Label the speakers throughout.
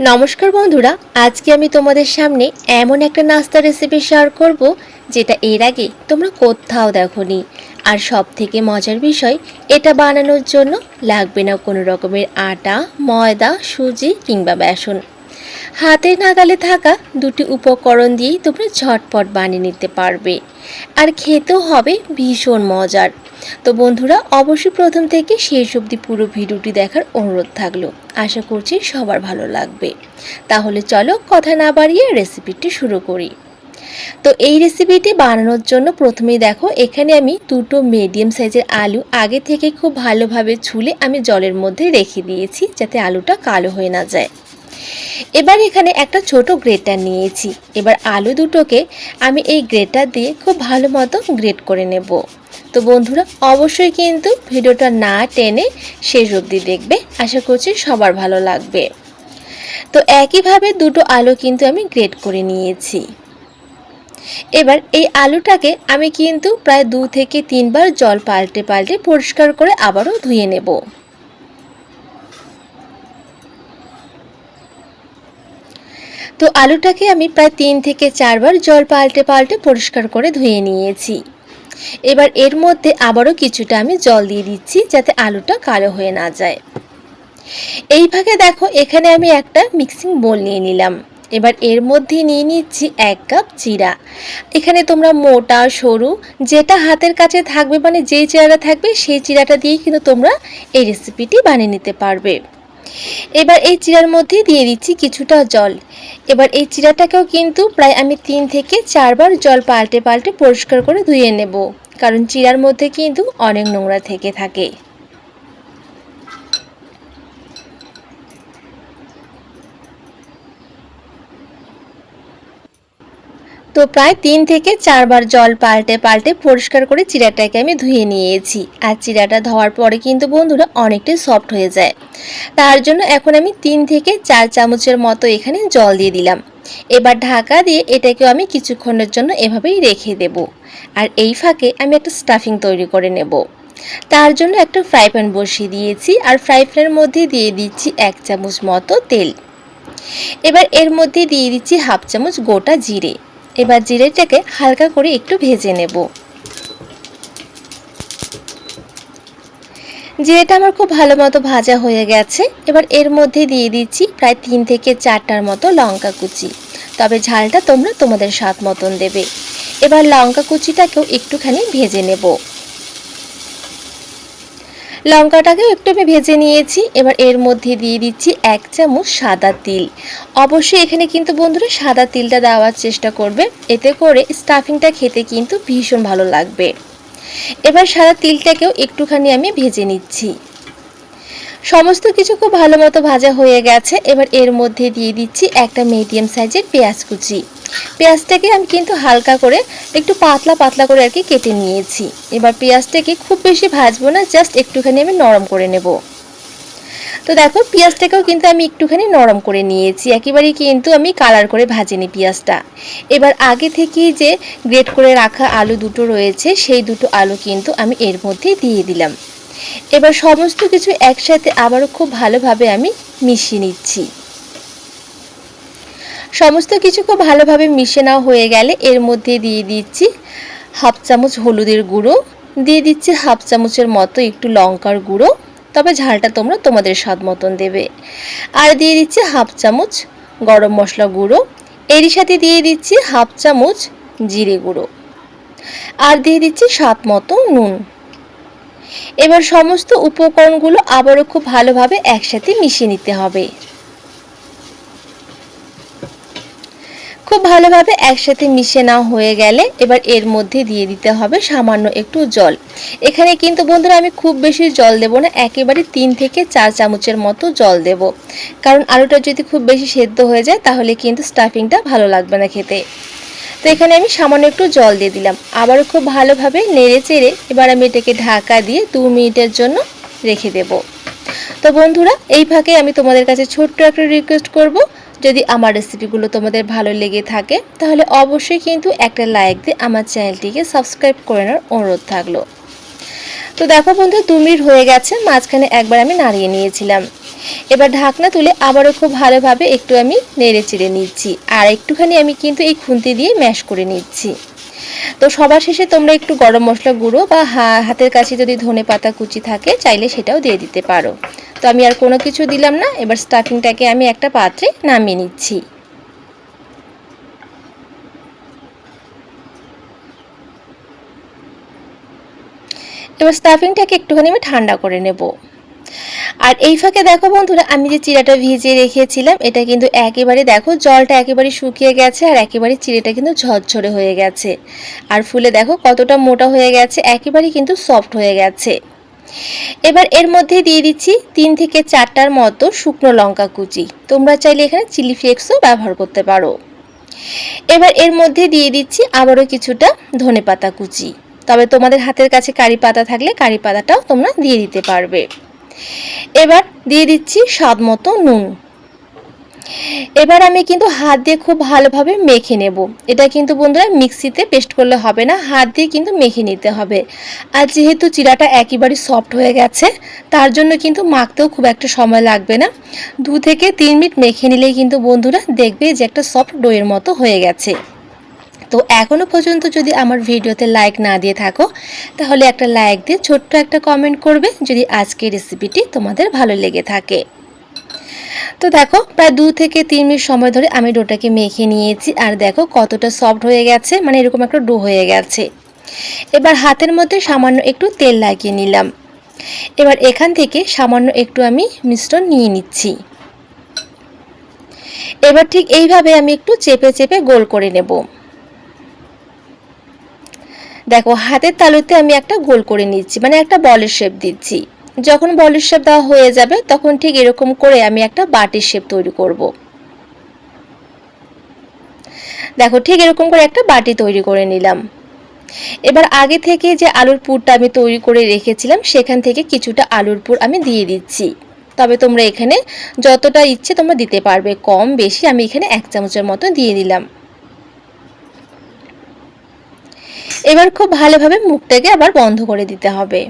Speaker 1: নমস্কার বন্ধুরা, আজকে আমি তোমাদের সামনে এমন একটা নাস্তা রেসিপি শেয়ার করব, যেটা এর আগে তোমরা কোথাও দেখোনি। আর সব থেকে মজার বিষয়, এটা বানানোর জন্য লাগবে না কোনো রকমের আটা, ময়দা, সুজি কিংবা বেসন। হাতে নাগালে থাকা দুটি উপকরণ দিয়েই তোমরা ঝটপট বানিয়ে নিতে পারবে। আর খেতেও হবে ভীষণ মজার। তো বন্ধুরা, অবশ্যই প্রথম থেকে শেষ অবধি পুরো ভিডিওটি দেখার অনুরোধ থাকল। আশা করছি সবার ভালো লাগবে। তাহলে চলো কথা না বাড়িয়ে রেসিপিটি শুরু করি। তো এই রেসিপিটি বানানোর জন্য প্রথমেই দেখো, এখানে আমি দুটো মিডিয়াম সাইজের আলু আগে থেকে খুব ভালোভাবে ছুলে আমি জলের মধ্যে রেখে দিয়েছি, যাতে আলুটা কালো হয়ে না যায়। এবার এখানে একটা ছোট গ্রেটার নিয়েছি। এবার আলু দুটোকে আমি এই গ্রেটার দিয়ে খুব ভালো মতো গ্রেট করে নেব। তো বন্ধুরা, অবশ্যই কিন্তু ভিডিওটা না টেনে শেষ অবধি দেখবে। আশা করছি সবার ভালো লাগবে। তো একইভাবে দুটো আলু কিন্তু আমি গ্রেট করে নিয়েছি। এবার এই আলুটাকে আমি কিন্তু প্রায় দু থেকে তিনবার জল পাল্টে পাল্টে পরিষ্কার করে আবারও ধুয়ে নেব। তো আলুটাকে আমি প্রায় তিন থেকে চারবার জল পাল্টে পাল্টে পরিষ্কার করে ধুয়ে নিয়েছি। এবার এর মধ্যে আবারও কিছুটা আমি জল দিয়ে দিচ্ছি যাতে আলুটা কালো হয়ে না যায়। এই ভাগে দেখো, এখানে আমি একটা মিক্সিং বোল নিয়ে নিলাম। এবার এর মধ্যে নিয়ে নিচ্ছি এক কাপ চিরা এখানে তোমরা মোটা, সরু, যেটা হাতের কাছে থাকবে মানে যেই চিরাটা থাকবে, সেই চিরাটা দিয়েই কিন্তু তোমরা এই রেসিপিটি বানিয়ে নিতে পারবে। এবার এই চিরার মধ্যে দিয়ে দিচ্ছি কিছুটা জল। এবার এই চিরাটাকেও কিন্তু প্রায় আমি তিন থেকে চারবার জল পাল্টে পাল্টে পরিষ্কার করে ধুয়ে নেব, কারণ চিরার মধ্যে কিন্তু অনেক নোংরা থেকে থাকে। তো প্রায় তিন থেকে চারবার জল পাল্টে পাল্টে পরিষ্কার করে চিরাটাকে আমি ধুয়ে নিয়েছি। আর চিরাটা ধোয়ার পরে কিন্তু বন্ধুরা অনেকটাই সফট হয়ে যায়। তার জন্য এখন আমি তিন থেকে চার চামচের মতো এখানে জল দিয়ে দিলাম। এবার ঢাকা দিয়ে এটাকেও আমি কিছুক্ষণের জন্য এভাবেই রেখে দেব। আর এই ফাঁকে আমি একটা স্টাফিং তৈরি করে নেব। তার জন্য একটা ফ্রাই প্যান বসিয়ে দিয়েছি আর ফ্রাই প্যানের মধ্যে দিয়ে দিচ্ছি এক চামচ মতো তেল। এবার এর মধ্যে দিয়ে দিচ্ছি হাফ চামচ গোটা জিরে। এবার জিরেটাকে হালকা করে একটু ভেজে নেব। জিরেটা আমার খুব ভালো মতো ভাজা হয়ে গেছে। এবার এর মধ্যে দিয়ে দিচ্ছি প্রায় তিন থেকে চারটার মতো লঙ্কা কুচি। তবে ঝালটা তোমরা তোমাদের স্বাদ মতন দেবে। এবার লঙ্কা কুচিটাকেও একটুখানি ভেজে নেব। লঙ্কাটাকেও একটু আমি ভেজে নিয়েছি। এবার এর মধ্যে দিয়ে দিচ্ছি এক চামচ সাদা তিল। অবশ্যই এখানে কিন্তু বন্ধুরা সাদা তিলটা দেওয়ার চেষ্টা করবে। এতে করে স্টাফিংটা খেতে কিন্তু ভীষণ ভালো লাগবে। এবার সাদা তিলটাকেও একটুখানি আমি ভেজে নিচ্ছি। সমস্ত কিছু খুব ভালো মতো ভাজা হয়ে গেছে। এবার এর মধ্যে দিয়ে দিচ্ছি একটা মিডিয়াম সাইজের পেঁয়াজ কুচি। পেঁয়াজটাকে আমি কিন্তু হালকা করে একটু পাতলা পাতলা করে আর কি কেটে নিয়েছি। এবার পেঁয়াজটাকে খুব বেশি ভাজবো না জাস্ট একটুখানি আমি নরম করে নেব। তো দেখো, পেঁয়াজটাকেও কিন্তু আমি একটুখানি নরম করে নিয়েছি। একেবারেই কিন্তু আমি কালার করে ভাজিনি পেঁয়াজটা। এবার আগে থেকেই যে গ্রেট করে রাখা আলু দুটো রয়েছে, সেই দুটো আলু কিন্তু আমি এর মধ্যে দিয়ে দিলাম। এবার সমস্ত কিছু একসাথে আবারও খুব ভালোভাবে আমি মিশিয়ে নিচ্ছি। সমস্ত কিছু খুব ভালোভাবে মিশে নেওয়া হয়ে গেলে এর মধ্যে দিয়ে দিচ্ছি হাফ চামচ হলুদের গুঁড়ো, দিয়ে দিচ্ছি হাফ চামচের মতো একটু লঙ্কার গুঁড়ো, তবে ঝালটা তোমরা তোমাদের স্বাদ মতন দেবে। আর দিয়ে দিচ্ছি হাফ চামচ গরম মশলা গুঁড়ো এরই সাথে দিয়ে দিচ্ছি হাফ চামচ জিরে গুঁড়ো। আর দিয়ে দিচ্ছি স্বাদ মতো নুন। এবার সমস্ত উপকরণগুলো আবারও খুব ভালোভাবে একসাথে মিশিয়ে নিতে হবে। খুব ভালোভাবে একসাথে মিশে নেওয়া হয়ে গেলে এবার এর মধ্যে দিয়ে দিতে হবে সামান্য একটু জল। এখানে কিন্তু বন্ধুরা আমি খুব বেশি জল দেব না, একেবারে তিন থেকে চার চামচের মতো জল দেব। কারণ আলুটা যদি খুব বেশি সেদ্ধ হয়ে যায় তাহলে কিন্তু স্টাফিংটা ভালো লাগবে না খেতে। তো এখানে আমি সামান্য একটু জল দিয়ে দিলাম। আবারও খুব ভালোভাবে নেড়ে চেড়ে এবার আমি এটাকে ঢাকা দিয়ে দু মিনিটের জন্য রেখে দেব। তো বন্ধুরা, এই ফাঁকে আমি তোমাদের কাছে ছোট্ট একটা রিকোয়েস্ট করব। যদি আমার রেসিপিগুলো তোমাদের ভালো লেগে থাকে, তাহলে অবশ্যই কিন্তু একটা লাইক দিয়ে আমার চ্যানেলটিকে সাবস্ক্রাইব করে নেওয়ার অনুরোধ থাকল। তো দেখো বন্ধু দু মিনিট হয়ে গেছে, মাঝখানে একবার আমি নাড়িয়ে নিয়েছিলাম। এবার ঢাকনা তুলে আবারও খুব ভালোভাবে একটু আমি নেড়ে চেড়ে নিচ্ছি। আর একটুখানি আমি কিন্তু এই খুন্তি দিয়ে ম্যাশ করে নিচ্ছি। তো সবার শেষে তোমরা একটু গরম মশলা গুঁড়ো বা হাতের কাছে যদি ধনে পাতা কুচি থাকে, চাইলে সেটাও দিয়ে দিতে পারো। তো আমি আর কোনো কিছু দিলাম না, এবার স্টাফিংটাকে আমি একটা পাত্রে নামিয়ে নিচ্ছি। এবার স্টাফিংটাকে একটুখানি আমি ঠান্ডা করে নেব। আর এই ফাঁকে দেখো বন্ধুরা, আমি যে চিড়াটা ভিজিয়ে রেখেছিলাম, এটা কিন্তু একেবারে দেখো জলটা একেবারে শুকিয়ে গেছে আর একেবারে চিড়েটা কিন্তু ঝরঝরে হয়ে গেছে। আর ফুলে দেখো কতটা মোটা হয়ে গেছে একেবারে কিন্তু সফট হয়ে গেছে। এবার এর মধ্যে দিয়ে দিচ্ছি তিন থেকে চারটার মতো শুকনো লঙ্কা কুচি। তোমরা চাইলে এখানে চিলি ফ্লেক্সও ব্যবহার করতে পারো। এবার এর মধ্যে দিয়ে দিচ্ছি আবারও কিছুটা ধনে পাতা কুচি। তবে তোমাদের হাতের কাছে কারি পাতা থাকলে কারি পাতাটাও তোমরা দিয়ে দিতে পারবে। এবার দিয়ে দিচ্ছি স্বাদ মতো নুন। এবার আমি কিন্তু হাত দিয়ে খুব ভালোভাবে মেখে নেব। এটা কিন্তু বন্ধুরা মিক্সিতে পেস্ট করলে হবে না, হাত দিয়ে কিন্তু মেখে নিতে হবে। আর যেহেতু চিরাটা একেবারে সফট হয়ে গেছে, তার জন্য কিন্তু মাখতেও খুব একটা সময় লাগবে না। দু থেকে তিন মিনিট মেখে নিলেই কিন্তু বন্ধুরা দেখবে যে একটা সফট ডোয়ের মতো হয়ে গেছে। তো এখনও পর্যন্ত যদি আমার ভিডিওতে লাইক না দিয়ে থাকো, তাহলে একটা লাইক দিয়ে ছোট্ট একটা কমেন্ট করবে যদি আজকের রেসিপিটি তোমাদের ভালো লেগে থাকে। তো দেখো, প্রায় দু থেকে তিন মিনিট সময় ধরে আমি ডোটাকে মেখে নিয়েছি, আর দেখো কতটা সফট হয়ে গেছে মানে এরকম একটা ডো হয়ে গেছে। এবার হাতের মধ্যে সামান্য একটু তেল লাগিয়ে নিলাম। এবার এখান থেকে সামান্য একটু আমি মিশ্রণ নিয়ে নিচ্ছি। এবার ঠিক এইভাবে আমি একটু চেপে চেপে গোল করে নেব। দেখো, হাতের তালুতে আমি একটা গোল করে নিচ্ছি মানে একটা বলের শেপ দিচ্ছি। যখন বলের শেপ দেওয়া হয়ে যাবে, তখন ঠিক এরকম করে আমি একটা বাটির শেপ তৈরি করব। দেখো, ঠিক এরকম করে একটা বাটি তৈরি করে নিলাম। এবার আগে থেকে যে আলুর পুরটা আমি তৈরি করে রেখেছিলাম, সেখান থেকে কিছুটা আলুর পুর আমি দিয়ে দিচ্ছি। তবে তোমরা এখানে যতটা ইচ্ছে তোমরা দিতে পারবে, কম, বেশি আমি এখানে এক চামচের মতো দিয়ে দিলাম। এবার খুব ভালোভাবে মুখটাকে আবার বন্ধ করে দিতে হবে।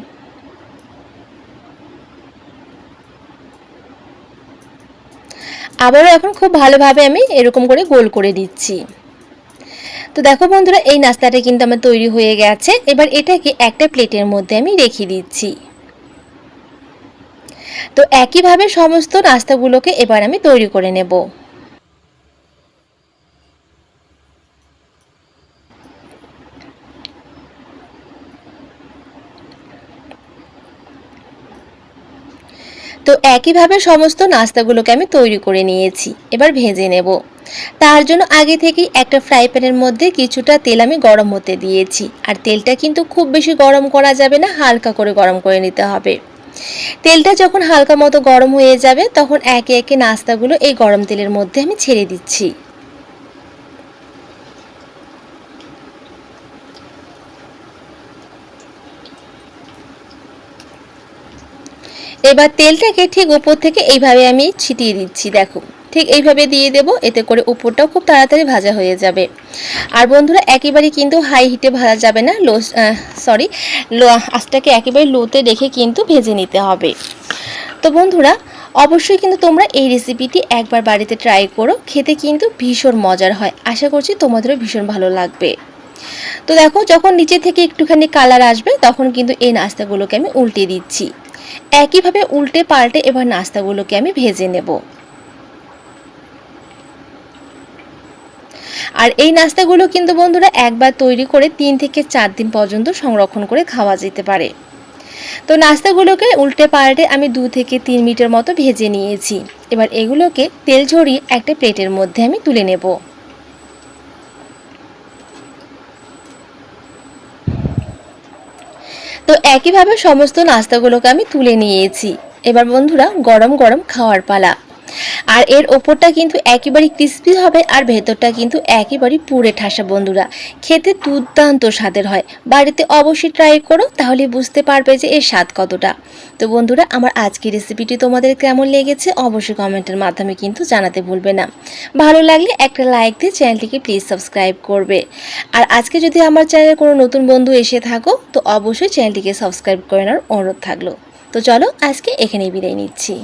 Speaker 1: আবারও এখন খুব ভালোভাবে আমি এরকম করে গোল করে দিচ্ছি। তো দেখো বন্ধুরা, এই নাস্তাটা কিন্তু আমার তৈরি হয়ে গেছে। এবার এটাকে একটা প্লেটের মধ্যে আমি রেখে দিচ্ছি। তো একইভাবে সমস্ত নাস্তাগুলোকে এবার আমি তৈরি করে নেব। তো একইভাবে সমস্ত নাস্তাগুলোকে আমি তৈরি করে নিয়েছি। এবার ভেজে নেব। তার জন্য আগে থেকেই একটা ফ্রাই প্যানের মধ্যে কিছুটা তেল আমি গরম হতে দিয়েছি। আর তেলটা কিন্তু খুব বেশি গরম করা যাবে না, হালকা করে গরম করে নিতে হবে। তেলটা যখন হালকা মতো গরম হয়ে যাবে, তখন একে একে নাস্তাগুলো এই গরম তেলের মধ্যে আমি ছেড়ে দিচ্ছি। এবার তেলটাকে ঠিক উপর থেকে এইভাবে আমি ছিটিয়ে দিচ্ছি, দেখো। ঠিক এইভাবে দিয়ে দেব, এতে করে উপরটাও খুব তাড়াতাড়ি ভাজা হয়ে যাবে। আর বন্ধুরা, একেবারে কিন্তু হাই হিটে ভাজা যাবে না লো সরি লো আঁচটাকে একেবারে লোতে রেখে কিন্তু ভেজে নিতে হবে। তো বন্ধুরা, অবশ্যই কিন্তু তোমরা এই রেসিপিটি একবার বাড়িতে ট্রাই করো, খেতে কিন্তু ভীষণ মজার হয়। আশা করছি তোমাদেরও ভীষণ ভালো লাগবে। তো দেখো, যখন নিচে থেকে একটুখানি কালার আসবে, তখন কিন্তু এই নাস্তাগুলোকে আমি উল্টে দিচ্ছি। একইভাবে উল্টে পাল্টে এবার নাস্তাগুলোকে আমি ভেজে নেব। আর এই নাস্তাগুলো কিন্তু বন্ধুরা একবার তৈরি করে তিন থেকে চার দিন পর্যন্ত সংরক্ষণ করে খাওয়া যেতে পারে। তো নাস্তাগুলোকে উল্টে পাল্টে আমি দু থেকে তিন মিনিটের মতো ভেজে নিয়েছি। এবার এগুলোকে তেল ঝরিয়ে একটা প্লেটের মধ্যে আমি তুলে নেব। তো একইভাবে সমস্ত নাস্তাগুলোকে আমি তুলে নিয়েছি। এবার বন্ধুরা গরম গরম খাওয়ার পালা। আর এর ওপরটা কিন্তু একেবারে ক্রিস্পি হবে আর ভেতরটা কিন্তু একেবারে পুরে ঠাসা, বন্ধুরা। খেতে দুর্দান্ত স্বাদের হয়। বাড়িতে অবশ্যই ট্রাই করো, তাহলে বুঝতে পারবে যে এর স্বাদ কতটা। তো বন্ধুরা, আমার আজকের রেসিপিটি তোমাদের কেমন লেগেছে অবশ্যই কমেন্টের মাধ্যমে কিন্তু জানাতে ভুলবে না। ভালো লাগলে একটা লাইক দিয়ে চ্যানেলটিকে প্লিজ সাবস্ক্রাইব করবে। আর আজকে যদি আমার চ্যানেলে কোনো নতুন বন্ধু এসে থাকো, তো অবশ্যই চ্যানেলটিকে সাবস্ক্রাইব করে নেওয়ার অনুরোধ থাকল। তো চলো আজকে এখানেই বিদায় নিচ্ছি।